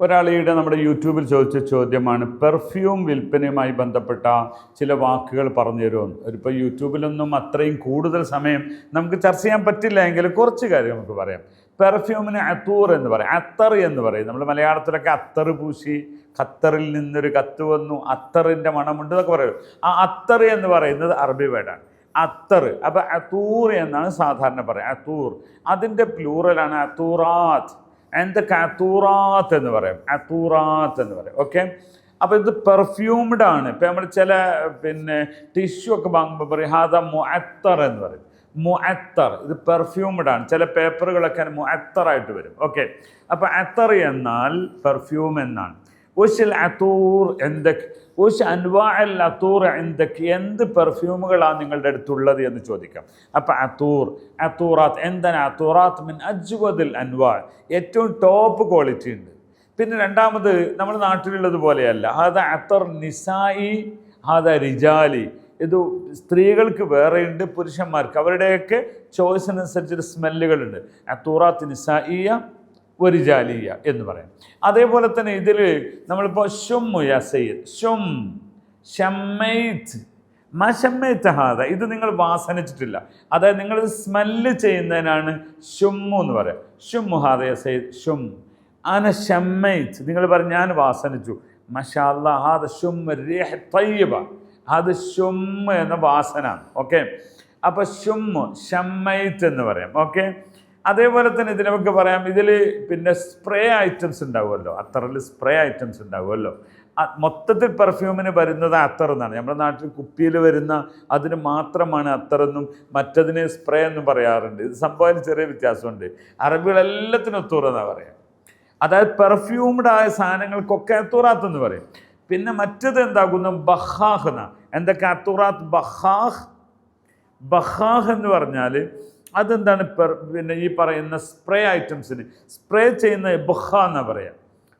ഒരാൾ ഈയിടെ നമ്മുടെ യൂട്യൂബിൽ ചോദിച്ച ചോദ്യമാണ് പെർഫ്യൂം വിൽപ്പനയുമായി ബന്ധപ്പെട്ട ചില വാക്കുകൾ പറഞ്ഞു തരുമെന്ന് ഒരിപ്പോൾ യൂട്യൂബിലൊന്നും അത്രയും കൂടുതൽ സമയം നമുക്ക് ചർച്ച ചെയ്യാൻ പറ്റില്ല എങ്കിൽ കുറച്ച് കാര്യം നമുക്ക് പറയാം. പെർഫ്യൂമിന് അത്തൂർ എന്ന് പറയും അത്തർ എന്ന് പറയും. നമ്മൾ മലയാളത്തിലൊക്കെ അത്തർ പൂശി ഖത്തറിൽ നിന്നൊരു കത്ത് വന്നു അത്തറിന്റെ മണമുണ്ട് എന്നൊക്കെ പറയും. ആ അത്തർ എന്ന് പറയുന്നത് അറബി വേർഡാണ്. അത്തർ അപ്പം അത്തൂർ എന്നാണ് സാധാരണ പറയുക അത്തൂർ. അതിന്റെ പ്ലൂറലാണ് അത്തൂറാത്ത്. എന്തൊക്കെ അത്തൂറാത്ത് എന്ന് പറയും. അത്തൂറാത്ത് എന്ന് പറയും. ഓക്കെ അപ്പോൾ ഇത് പെർഫ്യൂംഡ് ആണ്. ഇപ്പം നമ്മൾ ചില പിന്നെ ടിഷ്യൂ ഒക്കെ വാങ്ങുമ്പോൾ പറയും ഹാദ മുഅത്തർ എന്ന് പറയും. മുഅത്തർ ഇത് പെർഫ്യൂംഡ് ആണ്. ചില പേപ്പറുകളൊക്കെ മുഅത്തറായിട്ട് വരും. ഓക്കെ അപ്പോൾ അത്തർ എന്നാൽ പെർഫ്യൂം എന്നാണ്. ഉഷിൽ അത്തൂർ എന്തൊക്കെ ഉഷ് അൻവാ അൽ അത്തൂർ എന്തൊക്കെ എന്ത് പെർഫ്യൂമുകളാണ് നിങ്ങളുടെ അടുത്തുള്ളത് എന്ന് ചോദിക്കാം. അപ്പം അത്തൂർ അത്തൂറാത്ത് എന്താണ്? അത്തൂറാത്ത് മിൻ അജ്വദിൽ അൻവാ ഏറ്റവും ടോപ്പ് ക്വാളിറ്റി ഉണ്ട്. പിന്നെ രണ്ടാമത് നമ്മുടെ നാട്ടിലുള്ളത് പോലെയല്ല. അത് അത്തർ നിസായി ഹാദ റിജാലി. ഇത് സ്ത്രീകൾക്ക് വേറെയുണ്ട് പുരുഷന്മാർക്ക്. അവരുടെയൊക്കെ ചോയ്സിനനുസരിച്ചൊരു സ്മെല്ലുകളുണ്ട് അത്തൂറാത്ത് നിസായിയ ഒരു ജാലിയ എന്ന് പറയാം. അതേപോലെ തന്നെ ഇതിൽ നമ്മളിപ്പോൾ ഷും ഹാദ. ഇത് നിങ്ങൾ വാസനിച്ചിട്ടില്ല. അതായത് നിങ്ങൾ സ്മെല്ല് ചെയ്യുന്നതിനാണ് ഷുമ്മു എന്ന് പറയാം. ഷുമ്മു ഹാദ യസയ്യദ് ഷും അന ഷമ്മൈത്ത് നിങ്ങൾ പറഞ്ഞു ഞാൻ വാസനിച്ചു. മഷാല്ല ഹാദ ഷും അത് ഷുമ്മ എന്ന വാസന ഓക്കെ? അപ്പോൾ ഷുമ്മ ഷമ്മൈത്ത് എന്ന് പറയാം. ഓക്കെ? അതേപോലെ തന്നെ ഇതിനൊക്കെ നമുക്ക് പറയാം. ഇതിൽ പിന്നെ സ്പ്രേ ഐറ്റംസ് ഉണ്ടാവുമല്ലോ. അത്തറിൽ സ്പ്രേ ഐറ്റംസ് ഉണ്ടാവുമല്ലോ. മൊത്തത്തിൽ പെർഫ്യൂമിന് വരുന്നത് അത്തർ എന്നാണ്. നമ്മുടെ നാട്ടിൽ കുപ്പിയിൽ വരുന്ന അതിന് മാത്രമാണ് അത്തറെന്നും മറ്റതിന് സ്പ്രേ എന്നും പറയാറുണ്ട്. ഇത് സംഭവത്തിൽ ചെറിയ വ്യത്യാസമുണ്ട്. അറബികളെല്ലാത്തിനും ഒത്തൂറെന്നാണ് പറയാം. അതായത് പെർഫ്യൂംഡ് ആയ സാധനങ്ങൾക്കൊക്കെ അത്തൂറാത്ത് എന്ന് പറയും. പിന്നെ മറ്റത് എന്താകുന്നു? ബഹാഹ് എന്നാണ് എന്തൊക്കെ? അത്തൂറാത്ത് ബഹാഹ്. ബഹാഹ് എന്ന് പറഞ്ഞാൽ അതെന്താണ് പിന്നെ ഈ പറയുന്ന സ്പ്രേ ഐറ്റംസിന് സ്പ്രേ ചെയ്യുന്ന ബഹ എന്ന് പറയാം.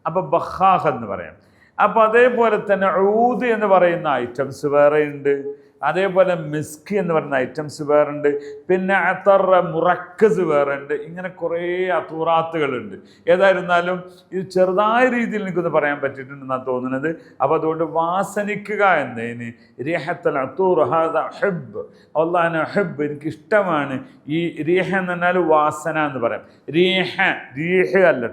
അപ്പോൾ ബഹാഹ് എന്ന് പറയാം. അപ്പോൾ അതേപോലെ തന്നെ ഊദ് എന്ന് പറയുന്ന ഐറ്റംസ് വേറെ ഉണ്ട് അതേപോലെ മിസ്ക് എന്ന് പറയുന്ന ഐറ്റംസ് വേറുണ്ട്. പിന്നെ അത്തറ മുറക്കസ് വേറുണ്ട്. ഇങ്ങനെ കുറേ അത്തൂറാത്തുകളുണ്ട്. ഏതായിരുന്നാലും ഇത് ചെറുതായ രീതിയിൽ എനിക്കൊന്ന് പറയാൻ പറ്റിയിട്ടുണ്ടെന്നാണ് തോന്നുന്നത്. അപ്പോൾ അതുകൊണ്ട് വാസനിക്കുക എന്നതിന് രേഹത്തൽ അത്തൂർ ഹെബ്. അള്ളാഹന ഹെബ് എനിക്കിഷ്ടമാണ് ഈ രേഹ എന്ന് പറഞ്ഞാൽ വാസന എന്ന് പറയാം. രേഹ രീഹ അല്ല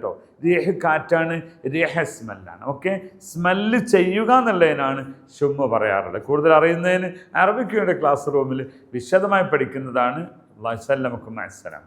റീഹ് കാറ്റാണ് രേഹ സ്മെല്ലാണ്. ഓക്കെ? സ്മെല്ല് ചെയ്യുക എന്നുള്ളതിനാണ് ഷുമ്മ പറയാറുള്ളത്. കൂടുതൽ അറിയുന്നതിന് അറബിക്കയുടെ ക്ലാസ് റൂമിൽ വിശദമായി പഠിക്കുന്നതാണ്. അള്ളാഹു വസല്ലമക്കും അസ്സലാം